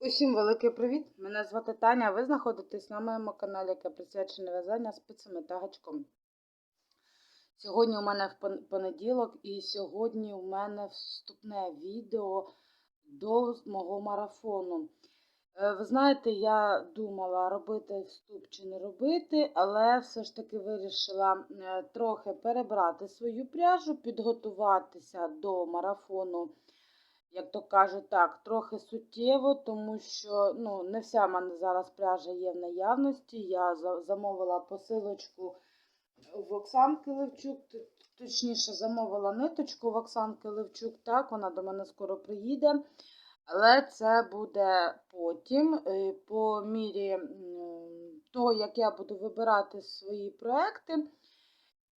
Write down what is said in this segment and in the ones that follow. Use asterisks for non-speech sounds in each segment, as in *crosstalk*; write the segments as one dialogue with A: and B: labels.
A: Усім великий привіт! Мене звати Таня. Ви знаходитесь на моєму каналі, яке присвячене в'язання спицями та гачком. Сьогодні у мене понеділок, і сьогодні у мене вступне відео до мого марафону. Е, Ви знаєте, я думала, робити вступ чи не робити, але все ж таки вирішила е, трохи перебрати свою пряжу, підготуватися до марафону як то кажуть, так, трохи суттєво, тому що ну, не вся в мене зараз пряжа є в наявності. Я замовила посилочку в Оксанки Левчук, точніше, замовила ниточку в Оксанки Левчук, так, вона до мене скоро приїде. Але це буде потім, е, по мірі того, як я буду вибирати свої проекти.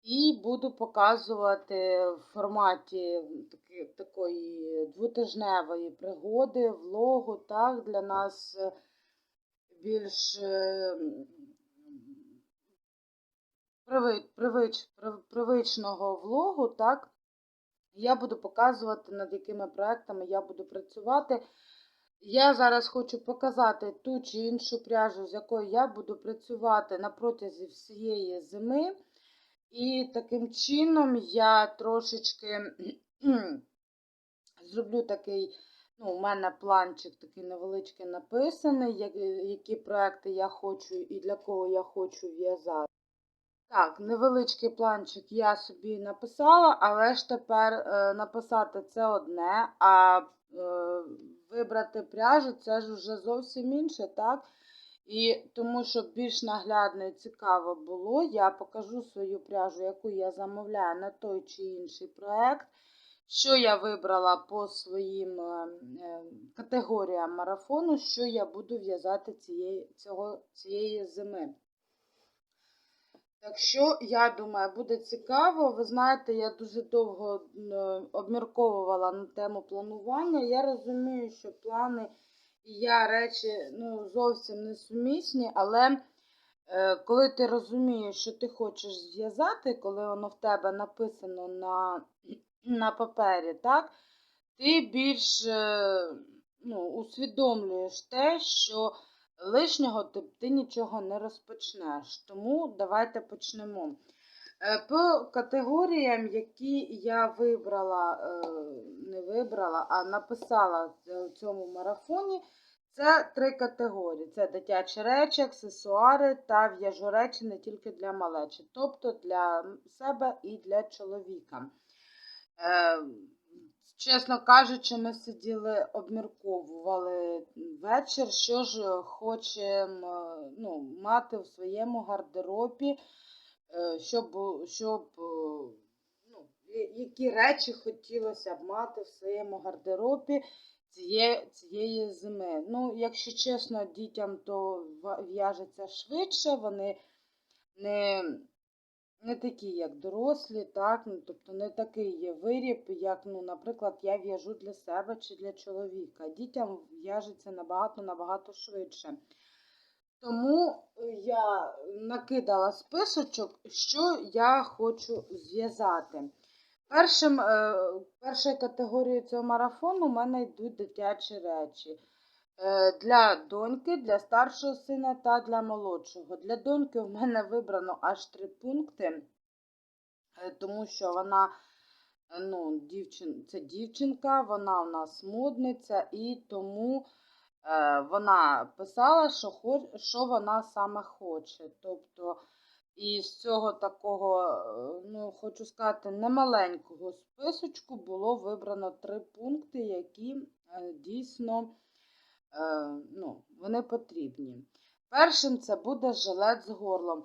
A: І буду показувати в форматі такої двотижневої пригоди, влогу, так, для нас е, більш е, привич, привич, привичного влогу, так, я буду показувати, над якими проектами я буду працювати. Я зараз хочу показати ту чи іншу пряжу, з якою я буду працювати на протязі всієї зими. І таким чином я трошечки зроблю такий, ну, у мене планчик такий невеличкий написаний, які проекти я хочу і для кого я хочу в'язати. Так, невеличкий планчик я собі написала, але ж тепер е, написати це одне, а е, вибрати пряжу це ж вже зовсім інше, так? І тому, щоб більш наглядно і цікаво було, я покажу свою пряжу, яку я замовляю на той чи інший проект, що я вибрала по своїм е, е, категоріям марафону, що я буду в'язати цієї, цієї зими. Так що, я думаю, буде цікаво. Ви знаєте, я дуже довго е, обмірковувала на тему планування. Я розумію, що плани і я речі ну, зовсім не сумісні, але е, коли ти розумієш, що ти хочеш зв'язати, коли воно в тебе написано на, на папері, так, ти більш е, ну, усвідомлюєш те, що лишнього ти, нічого не розпочнеш. Тому давайте почнемо. Е, По категоріям, які я вибрала, е, не вибрала, а написала в цьому марафоні, це три категорії: це дитячі речі, аксесуари та в'яжу речі не тільки для малечі, тобто для себе і для чоловіка. Е, Чесно кажучи, ми сиділи, обмірковували вечір, що ж хочемо ну, мати в своєму гардеробі, е, щоб, щоб е, ну, які речі хотілося б мати в своєму гардеробі цієї, цієї зими. Ну, якщо чесно, дітям то в'яжеться швидше, вони не, не такі, як дорослі, так? ну, тобто не такий є виріб, як, ну, наприклад, я в'яжу для себе чи для чоловіка. Дітям в'яжеться набагато-набагато швидше. Тому я накидала списочок, що я хочу зв'язати. Першим, е, першою категорією цього марафону у мене йдуть дитячі речі. Е, Для доньки, для старшого сина та для молодшого. Для доньки в мене вибрано аж три пункти, е, тому що вона е, ну, дівчин, це дівчинка, вона у нас модниця, і тому вона писала, що, хоч, що вона саме хоче. Тобто, і з цього такого, ну, хочу сказати, немаленького списочку було вибрано три пункти, які дійсно ну, вони потрібні. Першим це буде жилет з горлом.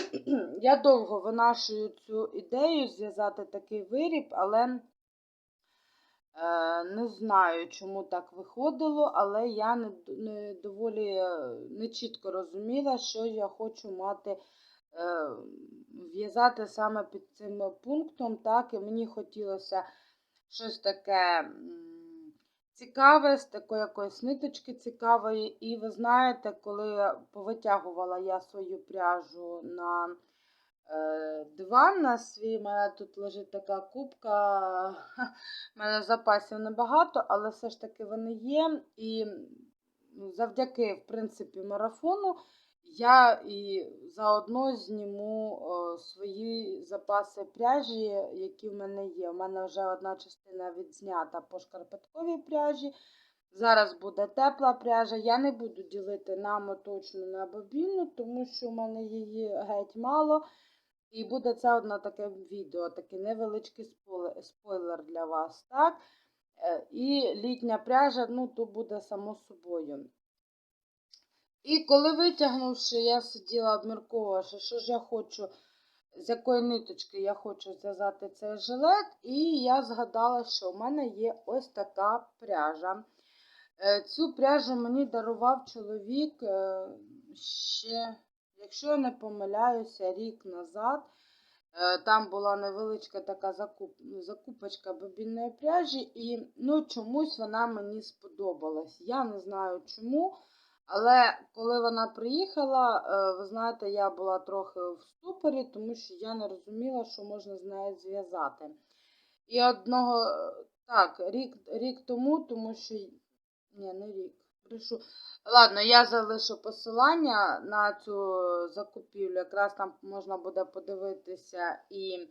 A: *clears throat* Я довго винашую цю ідею зв'язати такий виріб, але е, не знаю, чому так виходило, але я не, не доволі е, не чітко розуміла, що я хочу мати. е, В'язати саме під цим пунктом, так, і мені хотілося щось таке цікаве, з такої якоїсь ниточки цікавої. І ви знаєте, коли повитягувала я свою пряжу на е, диван на свій. У мене тут лежить така кубка. *laughs* У мене запасів небагато, але все ж таки вони є. І завдяки, в принципі, марафону я і заодно зніму о, свої запаси пряжі, які в мене є. У мене вже одна частина відзнята по шкарпетковій пряжі. Зараз буде тепла пряжа. Я не буду ділити на моточну на бобінну, тому що в мене її геть мало. І буде це одне таке відео, такий невеличкий спойлер- спойлер для вас. так? Е, І літня пряжа, ну, то буде само собою. І коли витягнувши, я сиділа обмірковувавши, що ж я хочу, з якої ниточки я хочу зв'язати цей жилет, і я згадала, що в мене є ось така пряжа. Е, Цю пряжу мені дарував чоловік е, ще, якщо я не помиляюся, рік назад. Е, Там була невеличка така закуп, закупочка бобінної пряжі, і ну, чомусь вона мені сподобалась. Я не знаю чому. Але коли вона приїхала, е, ви знаєте, я була трохи в ступорі, тому що я не розуміла, що можна з нею зв'язати. І одного, е, так, рік, рік тому, тому що. Ні, не рік. Брешу. Ладно, я залишу посилання на цю закупівлю. Якраз там можна буде подивитися і.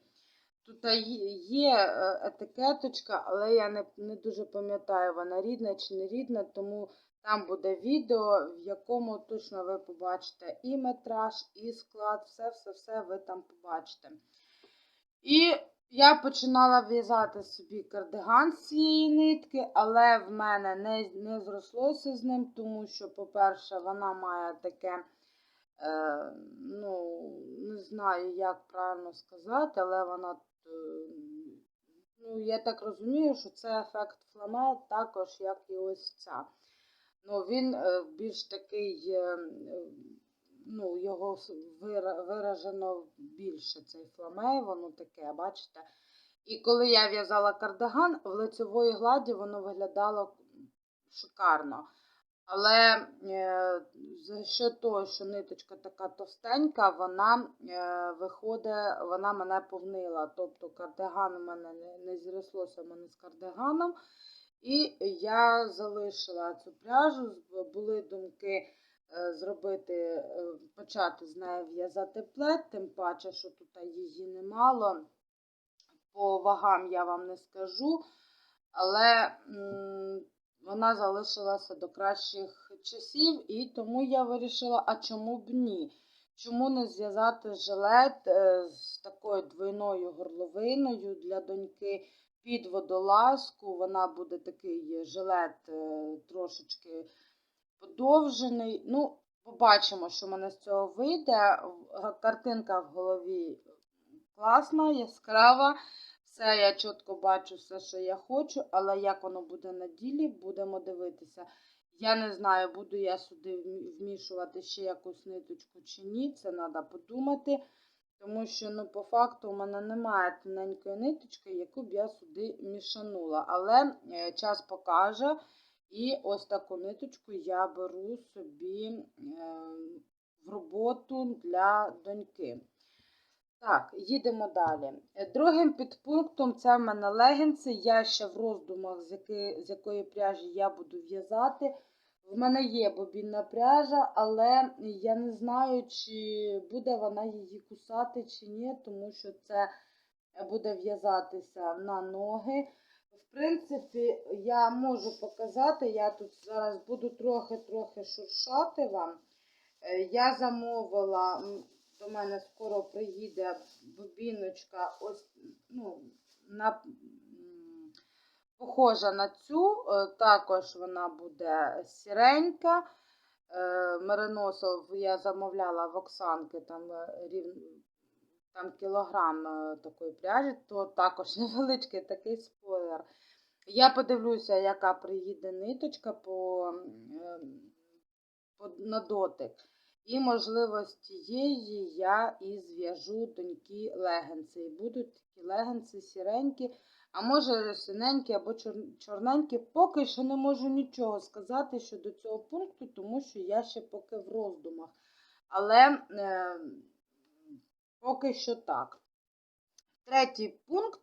A: Тут є- є е, етикеточка, але я не, не дуже пам'ятаю, вона рідна чи не рідна, тому там буде відео, в якому точно ви побачите і метраж, і склад, все-все-все ви там побачите. І я починала в'язати собі кардиган з цієї нитки, але в мене не, не зрослося з ним, тому що, по-перше, вона має таке, е, ну, не знаю, як правильно сказати, але вона, е, ну, я так розумію, що це ефект фламе також, як і ось ця. Ну, він е, більш такий, е, е, ну, його виражено більше цей фламе, воно таке, бачите. І коли я в'язала кардиган, в лицевої гладі воно виглядало шикарно. Але за що того, що ниточка така товстенька, вона виходить, вона мене повнила. Тобто кардиган у мене не, не зрослося мене з кардиганом. І я залишила цю пряжу. Були думки е, зробити, е, почати з нею в'язати плед, тим паче, що тут її немало. По вагам я вам не скажу, але вона залишилася до кращих часів, і тому я вирішила, а чому б ні? Чому не зв'язати жилет е, з такою двойною горловиною для доньки під водолазку? Вона буде такий жилет е, трошечки подовжений. Ну, побачимо, що в мене з цього вийде. Картинка в голові класна, яскрава. Все, я чітко бачу все, що я хочу, але як воно буде на ділі, будемо дивитися. Я не знаю, буду я сюди вмішувати ще якусь ниточку чи ні, це треба подумати. Тому що, ну, по факту, у мене немає тоненької ниточки, яку б я сюди мішанула. Але е, час покаже. І ось таку ниточку я беру собі е, в роботу для доньки. Так, їдемо далі. Другим підпунктом це в мене легінси. Я ще в роздумах, з якої пряжі я буду в'язати. В мене є бобінна пряжа, але я не знаю, чи буде вона її кусати чи ні, тому що це буде в'язатися на ноги. В принципі, я можу показати, я тут зараз буду трохи-трохи шуршати вам. Е, Я замовила, до мене скоро приїде бобіночка, ось, ну, на, похожа на цю, е, також вона буде сіренька. Е, Мериносов я замовляла в Оксанки, там е, рів, там кілограм такої пряжі, то також *laughs* невеличкий такий спойлер. Я подивлюся, яка приїде ниточка по, по, на дотик. І, можливо, з тієї я і зв'яжу доньки легенці. І будуть такі легенці сіренькі, а може синенькі або чор- чорненькі. Поки що не можу нічого сказати щодо цього пункту, тому що я ще поки в роздумах. Але е, поки що так. Третій пункт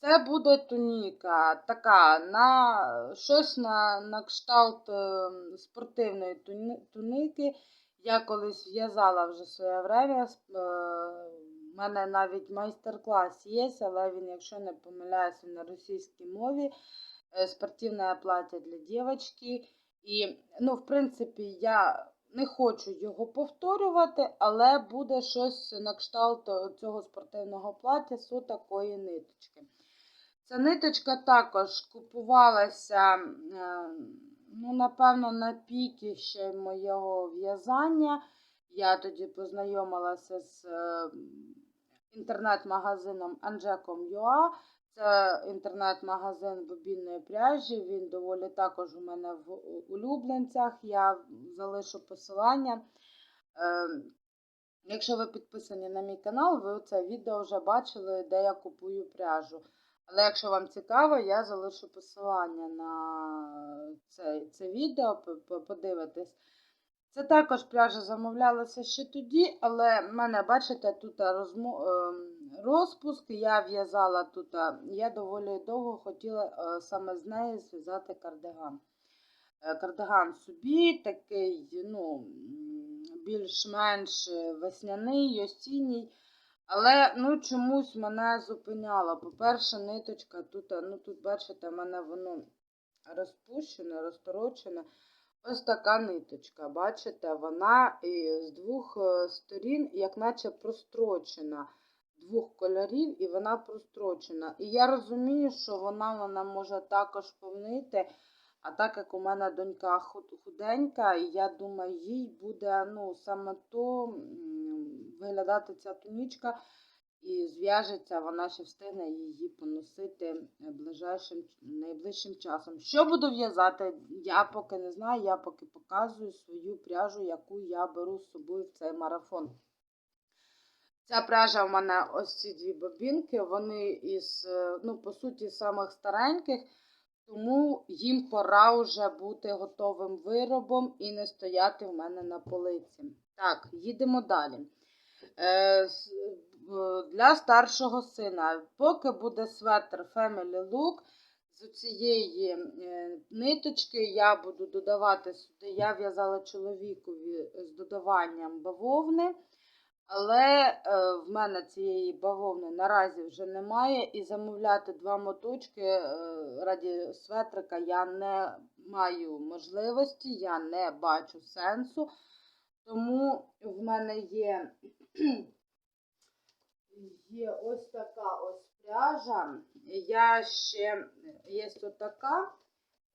A: це буде туніка. Така на щось на, на кшталт е, спортивної туни- туники. Я колись в'язала вже своє время. У мене навіть майстер-клас є, але він, якщо не помиляюсь, він на російській мові. Е, Спортивне плаття для дівчинки. І, ну, в принципі, я не хочу його повторювати, але буде щось на кшталт цього спортивного плаття з такої ниточки. Ця ниточка також купувалася, е, ну, напевно, на піки ще моєго в'язання. Я тоді познайомилася з е, інтернет-магазином Anjecom.ua. Це інтернет-магазин бобінної пряжі. Він доволі також у мене в улюбленцях. Я залишу посилання. Е, Якщо ви підписані на мій канал, ви це відео вже бачили, де я купую пряжу. Але якщо вам цікаво, я залишу посилання на це, це відео, п- п- подивитесь. Це також пряжа замовлялася ще тоді, але в мене, бачите, тут розмо... ем, розпуск. Я в'язала тут, я доволі довго хотіла е, саме з неї зв'язати кардиган. Е, Кардиган собі такий, ну, більш-менш е, весняний, осінній. Але ну, чомусь мене зупиняло. По-перше, ниточка тут, ну тут, бачите, в мене воно розпущене, розторочене. Ось така ниточка, бачите, вона з двох е, сторін, як наче прострочена, двох кольорів, і вона прострочена. І я розумію, що вона вона може також повнити. А так як у мене донька худ- худенька, я думаю, їй буде ну, саме то виглядати ця тунічка і зв'яжеться, вона ще встигне її поносити ближайшим, найближчим часом. Що буду в'язати, я поки не знаю, я поки показую свою пряжу, яку я беру з собою в цей марафон. Ця пряжа у мене ось ці дві бобінки, вони із, е, ну, по суті, самих стареньких, тому їм пора вже бути готовим виробом і не стояти в мене на полиці. Так, їдемо далі. Е, в- для старшого сина, поки буде светр Family Look, з цієї е, ниточки я буду додавати сюди, я в'язала чоловікові з додаванням бавовни. Але е, в мене цієї бавовни наразі вже немає, і замовляти два моточки е, раді светрика я не маю можливості, я не бачу сенсу. Тому в мене є, є ось така ось пряжа. Я ще є ось така,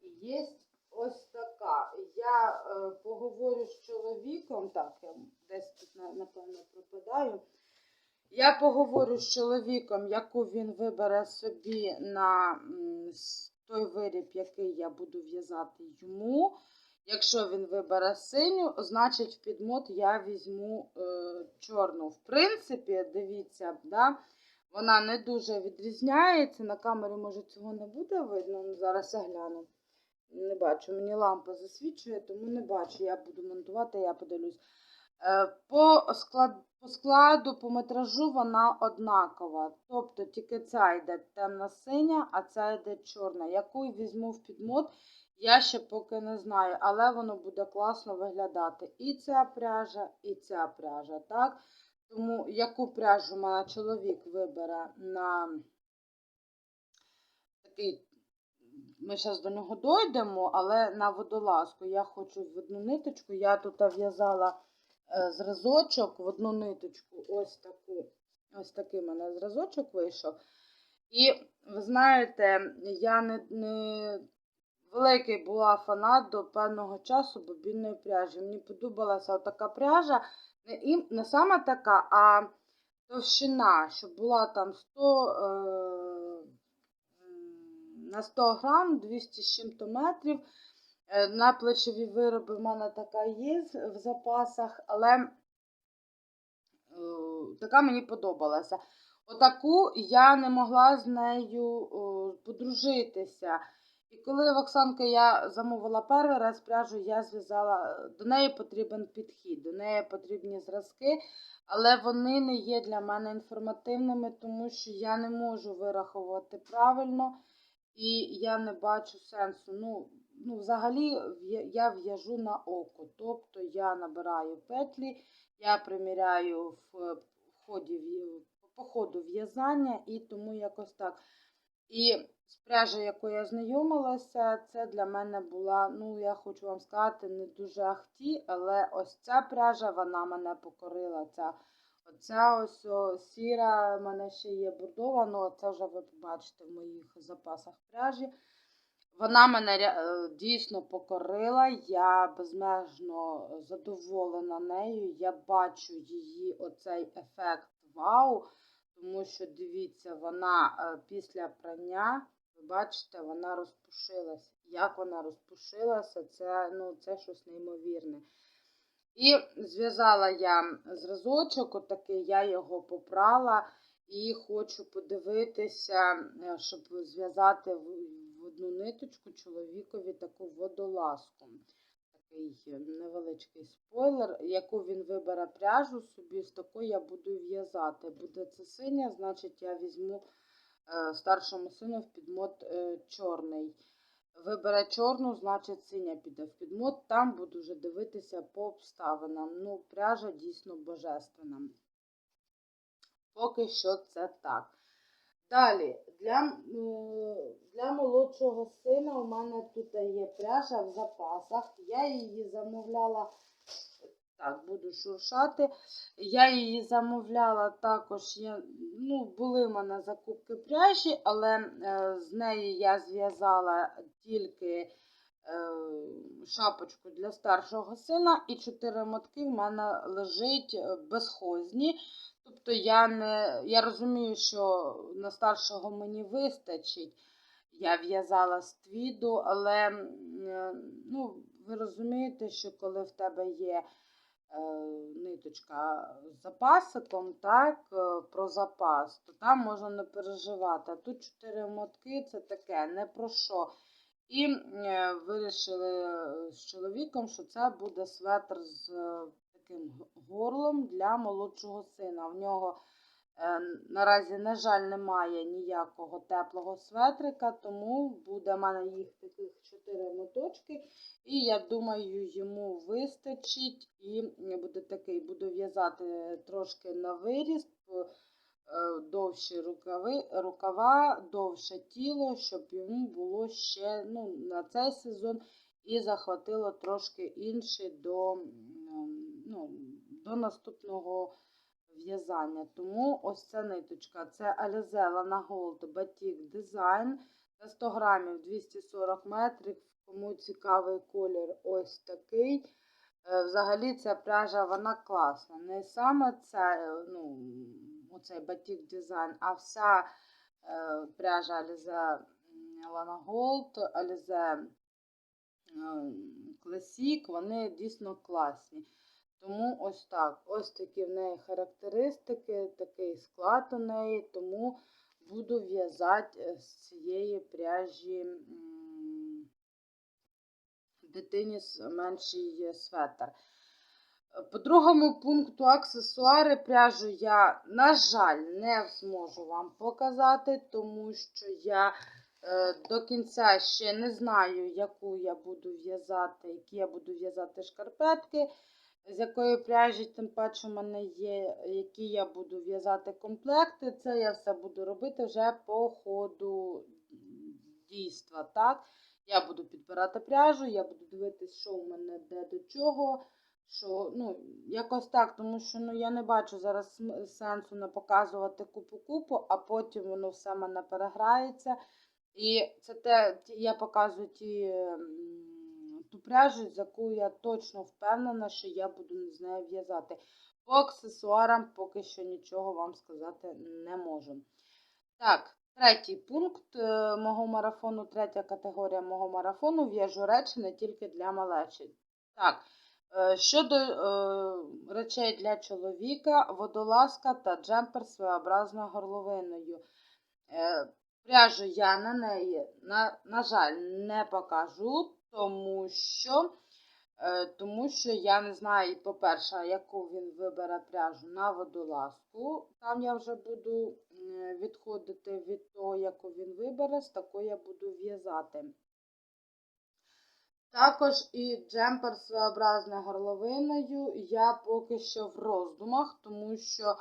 A: і є ось така. Я е, поговорю з чоловіком, так, я десь тут, напевно, пропадаю. Я поговорю з чоловіком, яку він вибере собі на той виріб, який я буду в'язати йому. Якщо він вибере синю, значить в підмот я візьму е, чорну. В принципі, дивіться, да, вона не дуже відрізняється. На камері, може, цього не буде видно. Ну, зараз я гляну. Не бачу, мені лампа засвічує, тому не бачу. Я буду монтувати, я подивлюсь. Е, По, склад, по складу, по метражу вона однакова. Тобто тільки ця йде темно-синя, а ця йде чорна. Яку візьму в підмот, я ще поки не знаю, але воно буде класно виглядати. І ця пряжа, і ця пряжа. так? Тому яку пряжу мене чоловік вибере на такий ми зараз до нього дійдемо, але на водолазку я хочу в одну ниточку. Я тут в'язала е, зразочок в одну ниточку. Ось таку. Ось такий мене зразочок вийшов. І ви знаєте, я не, не великий була фанат до певного часу бобінної пряжі. Мені подобалася така пряжа, і, не саме така, а товщина, щоб була там 100. Е, на 100 грам, 200 з чим-то метрів. Е, На плечові вироби в мене така є в запасах, але е, така мені подобалася. Отаку я не могла з нею е, подружитися. І коли в Оксанки я замовила перший раз пряжу, я зв'язала, до неї потрібен підхід, до неї потрібні зразки, але вони не є для мене інформативними, тому що я не можу вирахувати правильно і я не бачу сенсу. Ну, ну взагалі я в'яжу на око, тобто я набираю петлі, я приміряю в ході по ходу в'язання і тому якось так. І з пряжею, якою я знайомилася, це для мене була, ну я хочу вам сказати, не дуже ахті, але ось ця пряжа, вона мене покорила. Ця, оця ось о, сіра, в мене ще є бордова, ну це вже ви побачите в моїх запасах пряжі. Вона мене е, дійсно покорила, я безмежно задоволена нею. Я бачу її оцей ефект вау. Тому що дивіться, вона е, після прання, ви бачите, вона розпушилася. Як вона розпушилася, це, ну, це щось неймовірне. І зв'язала я зразочок, отакий, я його попрала і хочу подивитися, е, щоб зв'язати в одну ниточку чоловікові таку водолазку. Е, невеличкий спойлер, яку він вибере пряжу собі, з такою я буду в'язати. Буде це синя, значить я візьму е, старшому сину в підмот е, чорний. Вибере чорну, значить синя піде в підмот. Там буду вже дивитися по обставинам. Ну, пряжа дійсно божественна. Поки що це так. Далі, для, для молодшого сина у мене тут є пряжа в запасах. Я її замовляла, так, буду шуршати. Я її замовляла також. Я, ну, були в мене закупки пряжі, але е, з неї я зв'язала тільки е, шапочку для старшого сина, і чотири мотки в мене лежить е, безхозні. Тобто я не я розумію, що на старшого мені вистачить. Я в'язала з твіду, але е, ну, ви розумієте, що коли в тебе є е, ниточка з запасиком, так, е, про запас, то там можна не переживати. Тут чотири мотки це таке, не про що. І е, вирішили з чоловіком, що це буде светр з таким горлом для молодшого сина. В нього е, наразі, на жаль, немає ніякого теплого светрика, тому буде в мене їх таких чотири моточки. І я думаю, йому вистачить. І буде такий, буду в'язати трошки на виріст. е, Довші рукави, рукава, довше тіло, щоб йому було ще ну, на цей сезон і захватило трошки інший до, ну, до наступного в'язання. Тому ось ця ниточка. Це Alize Lana Gold Batik Design на 100 грамів 240 метрів. Кому цікавий колір ось такий. Е, Взагалі ця пряжа вона класна. Не саме це, е, ну, оцей батік дизайн, а вся е, пряжа Alize Lana Gold, Alize Classic, вони дійсно класні. Тому ось так. Ось такі в неї характеристики, такий склад у неї, тому буду в'язати з цієї пряжі дитині менший светр. По другому пункту аксесуари пряжу я, на жаль, не зможу вам показати, тому що я е, до кінця ще не знаю, яку я буду в'язати, які я буду в'язати шкарпетки, з якої пряжі, тим паче, у мене є, які я буду в'язати комплекти. Це я все буду робити вже по ходу дійства. так? Я буду підбирати пряжу, я буду дивитися, що у мене де до чого. Що, ну, якось так, тому що ну, я не бачу зараз сенсу не показувати купу-купу, а потім воно все в мене переграється. І це те, я показую ті, м, ту пряжу, з яку я точно впевнена, що я буду з нею в'язати. По аксесуарам поки що нічого вам сказати не можу. Так, третій пункт е, мого марафону, третя категорія мого марафону в'яжу речі не тільки для малечі. Так, е, щодо е, речей для чоловіка, водолазка та джемпер з своєобразною горловиною. Е, Пряжу я на неї, на, на жаль, не покажу, тому що, е, тому що я не знаю, по-перше, яку він вибере пряжу на водолазку. Там я вже буду відходити від того, яку він вибере, з такою я буду в'язати. Також і джемпер з своєобразною горловиною я поки що в роздумах, тому що е,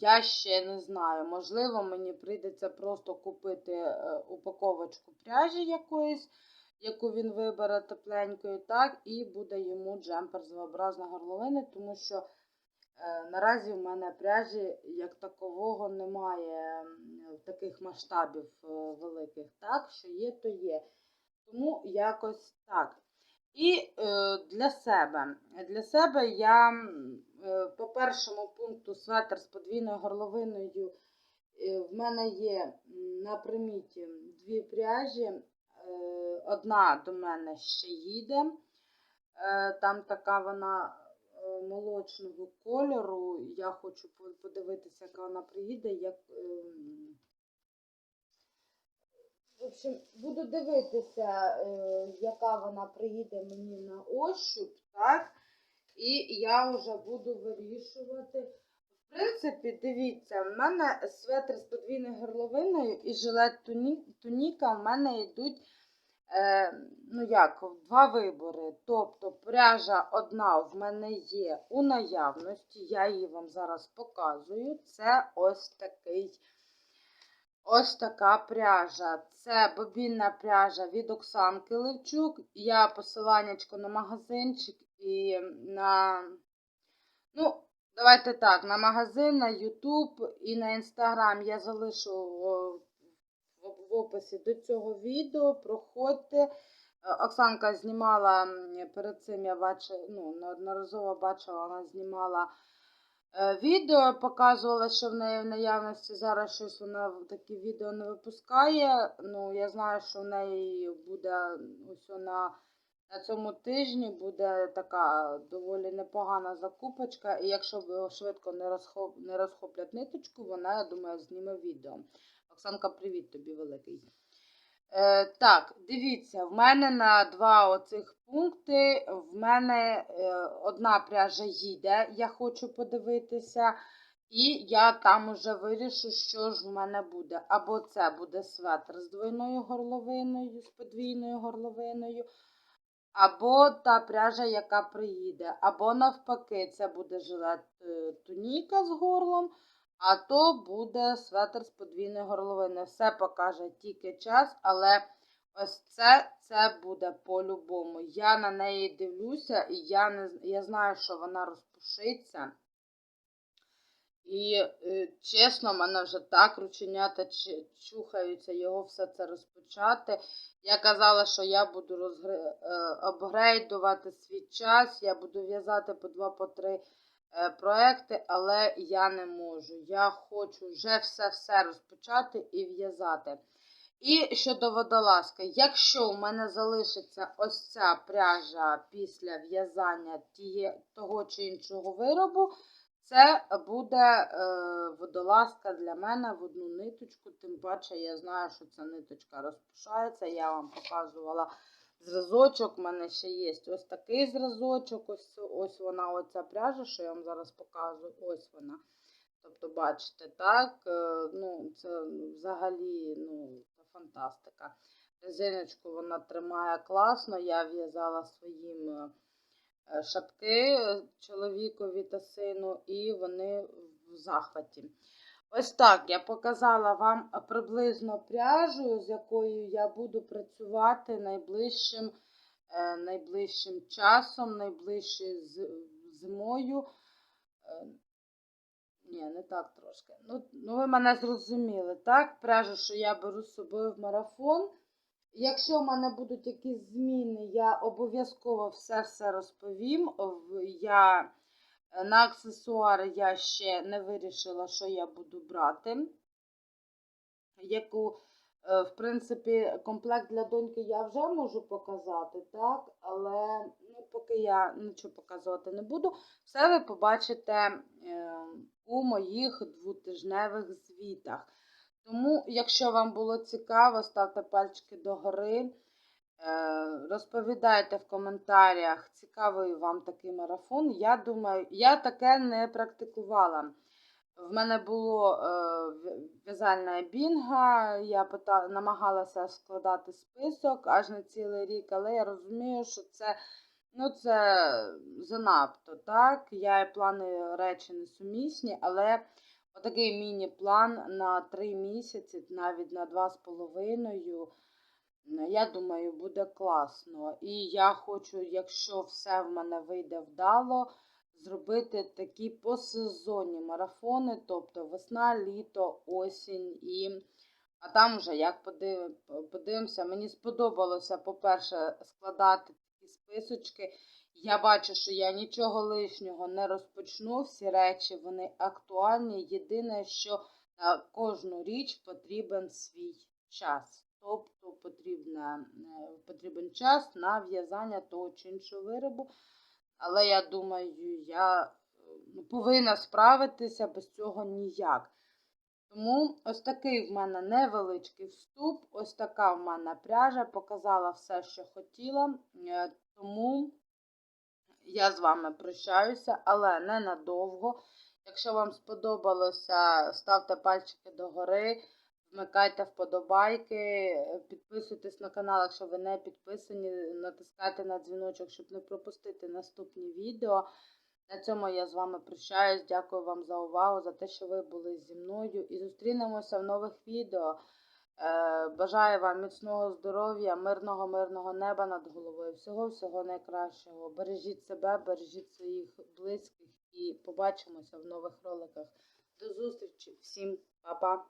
A: я ще не знаю. Можливо, мені прийдеться просто купити е, упаковочку пряжі якоїсь, яку він вибере тепленькою, так, і буде йому джемпер з своєобразною горловиною, тому що е, наразі в мене пряжі як такового немає м, таких масштабів е, великих. Так, що є, то є. Тому якось так. І е, для себе. Для себе я е, по першому пункту светр з подвійною горловиною. е, В мене є на приміті дві пряжі. Е, одна до мене ще їде. Е, там така вона е, молочного кольору. Я хочу подивитися, яка вона приїде. Як, ем, в общем, буду дивитися, е, яка вона приїде мені на ощуп, так? І я вже буду вирішувати. В принципі, дивіться, в мене светр з подвійною горловиною і жилет туніка в мене йдуть, ну як, два вибори. Тобто пряжа одна в мене є у наявності, я її вам зараз показую. Це ось такий. Ось така пряжа. Це бобінна пряжа від Оксанки Левчук. Я посиланнячко на магазинчик і на. Ну, давайте так, на магазин, на YouTube і на Instagram я залишу описі до цього відео. Проходьте. Е, Оксанка знімала перед цим, я бачила, ну, неодноразово бачила, вона знімала е, відео, показувала, що в неї в наявності зараз щось вона такі відео не випускає. Ну, я знаю, що в неї буде ось вона на цьому тижні буде така доволі непогана закупочка. І якщо швидко не розхоплять ниточку, вона, я думаю, зніме відео. Оксанка, привіт тобі великий. Е, так, дивіться, в мене на два оцих пункти. В мене е, одна пряжа їде, я хочу подивитися. І я там уже вирішу, що ж в мене буде. Або це буде светр з двойною горловиною, з подвійною горловиною, або та пряжа, яка приїде. Або навпаки, це буде жилет е, туніка з горлом, а то буде светр з подвійною горловиною. Все покаже тільки час, але ось це, це буде по-любому. Я на неї дивлюся, і я, не, я знаю, що вона розпушиться. І е, чесно, мене вже так рученята чухаються його все це розпочати. Я казала, що я буду розгре... е, апгрейдувати свій час, я буду в'язати по два, по три е, проекти, але я не можу. Я хочу вже все-все розпочати і в'язати. І щодо водолазки, якщо у мене залишиться ось ця пряжа після в'язання того чи іншого виробу, це буде е, водолазка для мене в одну ниточку. Тим паче я знаю, що ця ниточка розпушається. Я вам показувала зразочок. У мене ще є ось такий зразочок. Ось, ось вона, оця пряжа, що я вам зараз показую. Ось вона. Тобто, бачите, так, е, ну, це взагалі ну, фантастика. Резиночку вона тримає класно. Я в'язала своїм е, е, шапки чоловікові та сину, і вони в захваті. Ось так я показала вам приблизно пряжу, з якою я буду працювати найближчим, е, найближчим часом, найближчою з- зимою. Е, ні, не так трошки. Ну, ну ви мене зрозуміли, так? Пряжу, що я беру з собою в марафон. Якщо в мене будуть якісь зміни, я обов'язково все-все розповім. Я е, на аксесуари я ще не вирішила, що я буду брати. Яку, е, в принципі, комплект для доньки я вже можу показати, так? Але ну, поки я нічого показувати не буду, все ви побачите е, у моїх двотижневих звітах. Тому, якщо вам було цікаво, ставте пальчики догори. Е, Розповідайте в коментарях, цікавий вам такий марафон. Я думаю, я таке не практикувала. В мене було е, в'язальна бінга, я намагалася складати список аж на цілий рік, але я розумію, що це, ну, це занадто. Так? Я і плани речі несумісні, але отакий міні-план на 3 місяці, навіть на 2,5, я думаю, буде класно. І я хочу, якщо все в мене вийде вдало, зробити такі посезонні марафони, тобто весна, літо, осінь і. А там вже як подивимося, мені сподобалося, по-перше, складати такі списочки. Я бачу, що я нічого лишнього не розпочну. Всі речі вони актуальні. Єдине, що на кожну річ потрібен свій час. Тобто потрібна, е, потрібен час на в'язання того чи іншого виробу. Але я думаю, я е, ну, повинна справитися без цього ніяк. Тому ось такий в мене невеличкий вступ, ось така в мене пряжа, показала все, що хотіла. Е, Тому я з вами прощаюся, але ненадовго. Якщо вам сподобалося, ставте пальчики догори, вмикайте вподобайки, підписуйтесь на канал, якщо ви не підписані, натискайте на дзвіночок, щоб не пропустити наступні відео. На цьому я з вами прощаюсь. Дякую вам за увагу, за те, що ви були зі мною. І зустрінемося в нових відео. Е, Бажаю вам міцного здоров'я, мирного, мирного неба над головою. Всього, всього найкращого. Бережіть себе, бережіть своїх близьких і побачимося в нових роликах. До зустрічі. Всім па-па.